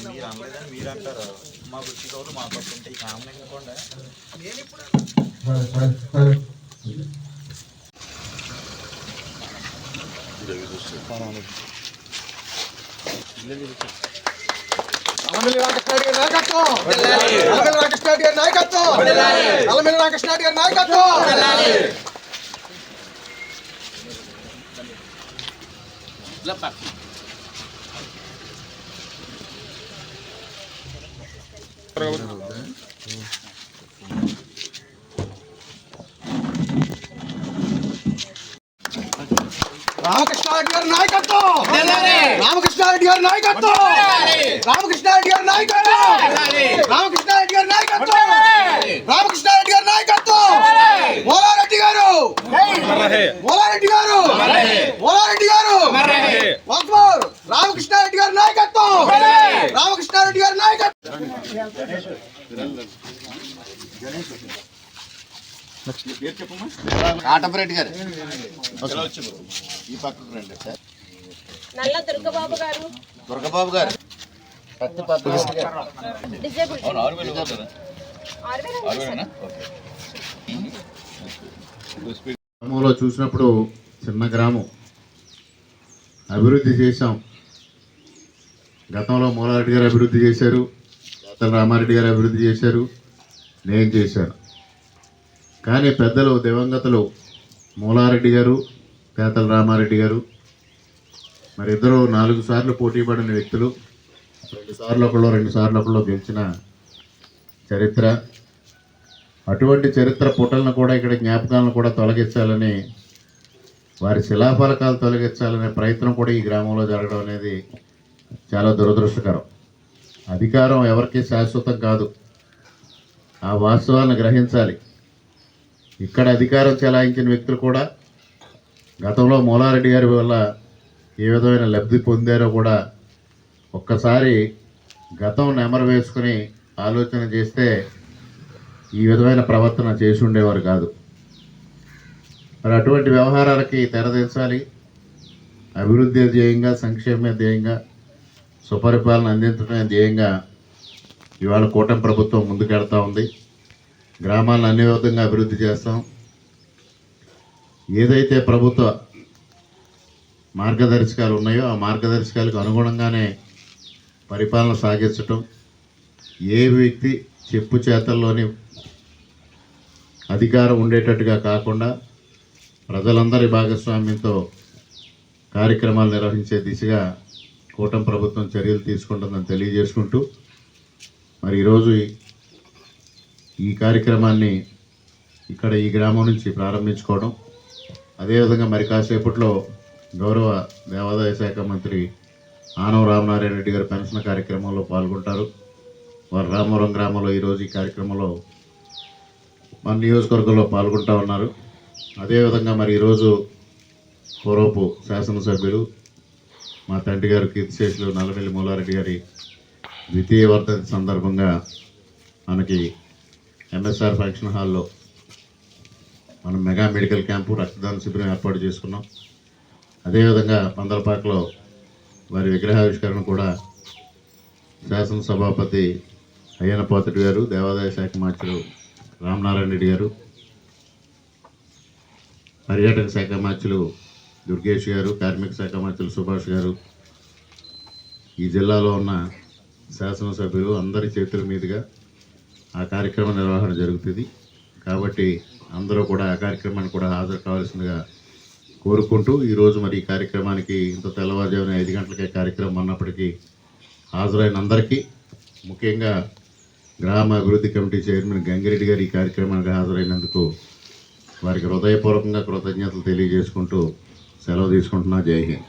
మీరు అనలేదని మీరు అంటారు మా బుద్ధి కౌలు మా పక్క ఉంటే ఈ కాంబినేషన్ కూడా నల్లమిల్లి రామకృష్ణారెడ్డి గారి నాయకత్వం నల్లమిల్లి రామకృష్ణారెడ్డి గారి నాయకత్వం గారి నాయకత్వం రామకృష్ణారెడ్డి గారి నాయకత్వం! రామకృష్ణారెడ్డి గారి నాయకత్వం! రామకృష్ణారెడ్డి గారి నాయకత్వం రామకృష్ణారెడ్డి గారి నాయకత్వం రామకృష్ణారెడ్డి గారి నాయకత్వం మోలారెడ్డి గారు మోలారెడ్డి గారు! మోలారెడ్డి గారు! రామకృష్ణారెడ్డి గారి నాయకత్వం! రామకృష్ణారెడ్డి గారి నాయకత్వం! కాటపరెడ్డి గారు. ఈ పక్కకు రండి సార్. నల్ల దుర్గబాబు గారు. దుర్గబాబు గారు. పత్తి పద్మావతి గారు. డిజేబుల్ చూసినప్పుడు చిన్న గ్రామం. అభివృద్ధి చేశాం. గతంలో మూలారెడ్డి గారు అభివృద్ధి చేశారు. గతంలో రామారెడ్డి గారు అభివృద్ధి చేశారు. నేను చేశాను. కానీ పెద్దలు దివంగతలు మూలారెడ్డి గారు పేతల రామారెడ్డి గారు మరి ఇద్దరు నాలుగు సార్లు పోటీ పడిన వ్యక్తులు రెండు సార్లు ఒకళ్ళు రెండు సార్లు ఒకళ్ళు గెలిచిన చరిత్ర. అటువంటి చరిత్ర పుటలను కూడా ఇక్కడ జ్ఞాపకాలను కూడా తొలగించాలని వారి శిలాఫలకాలు తొలగించాలనే ప్రయత్నం కూడా ఈ గ్రామంలో జరగడం అనేది చాలా దురదృష్టకరం. అధికారం ఎవరికి శాశ్వతం కాదు. ఆ వాస్తవాన్ని గ్రహించాలి. ఇక్కడ అధికారం చెలాయించిన వ్యక్తులు కూడా గతంలో మూలారెడ్డి గారి వల్ల ఏ విధమైన లబ్ధి పొందారో కూడా ఒక్కసారి గతం నెమరు వేసుకుని ఆలోచన చేస్తే ఈ విధమైన ప్రవర్తన చేసి ఉండేవారు కాదు. మరి అటువంటి వ్యవహారాలకి తెరదించాలి అభివృద్ధి ధ్యేయంగా సంక్షేమ ధ్యేయంగా సుపరిపాలన అందించడమే ధ్యేయంగా ఇవాళ కూటమి ప్రభుత్వం ముందుకెడతా ఉంది. గ్రామాలను అన్ని విధంగా అభివృద్ధి చేస్తాం. ఏదైతే ప్రభుత్వ మార్గదర్శకాలు ఉన్నాయో ఆ మార్గదర్శకాలకు అనుగుణంగానే పరిపాలన సాగించటం. ఏ వ్యక్తి చెప్పు చేతల్లోని అధికారం ఉండేటట్టుగా కాకుండా ప్రజలందరి భాగస్వామ్యంతో కార్యక్రమాలు నిర్వహించే దిశగా కూటమి ప్రభుత్వం చర్యలు తీసుకుంటుందని తెలియజేసుకుంటూ మరి ఈరోజు ఈ- కార్యక్రమాన్ని ఇక్కడ ఈ గ్రామం నుంచి ప్రారంభించుకోవడం. అదేవిధంగా మరి కాసేపట్లో గౌరవ దేవాదాయ శాఖ మంత్రి ఆనవ రామనారాయణ రెడ్డి గారు పెన్షన్ కార్యక్రమంలో పాల్గొంటారు. వారు రామవరం గ్రామంలో ఈరోజు ఈ కార్యక్రమంలో మన నియోజకవర్గంలో పాల్గొంటా ఉన్నారు. అదేవిధంగా మరి ఈరోజు పూర్వపు శాసనసభ్యులు మా తండ్రి గారు కీర్తిశేషులు నల్లవెల్లి మూలారెడ్డి గారి ద్వితీయ వర్ధంతి సందర్భంగా మనకి ఎంఎస్ఆర్ ఫంక్షన్ హాల్లో మనం మెగా మెడికల్ క్యాంపు రక్తదాన శిబిరం ఏర్పాటు చేసుకున్నాం. అదేవిధంగా పందలపాకలో వారి విగ్రహావిష్కరణ కూడా శాసనసభాపతి అయ్యన పాత్రుడు గారు దేవాదాయ శాఖ మంత్రులు రామనారాయణ రెడ్డి గారు పర్యాటక శాఖ మంత్రులు దుర్గేష్ గారు కార్మిక శాఖ మంత్రులు సుభాష్ గారు ఈ జిల్లాలో ఉన్న శాసనసభ్యులు అందరి చేతుల మీదుగా ఆ కార్యక్రమ నిర్వహణ జరుగుతుంది. కాబట్టి అందరూ కూడా ఆ కార్యక్రమానికి కూడా హాజరు కావాల్సిందిగా కోరుకుంటూ ఈరోజు మరి ఈ కార్యక్రమానికి ఇంత తెల్లవారుజామున ఐదు గంటలకే కార్యక్రమం అన్నప్పటికీ హాజరైన అందరికీ ముఖ్యంగా గ్రామ అభివృద్ధి కమిటీ చైర్మన్ గంగిరెడ్డి గారు ఈ కార్యక్రమానికి హాజరైనందుకు వారికి హృదయపూర్వకంగా కృతజ్ఞతలు తెలియజేసుకుంటూ సెలవు తీసుకుంటున్నా. జై హింద్.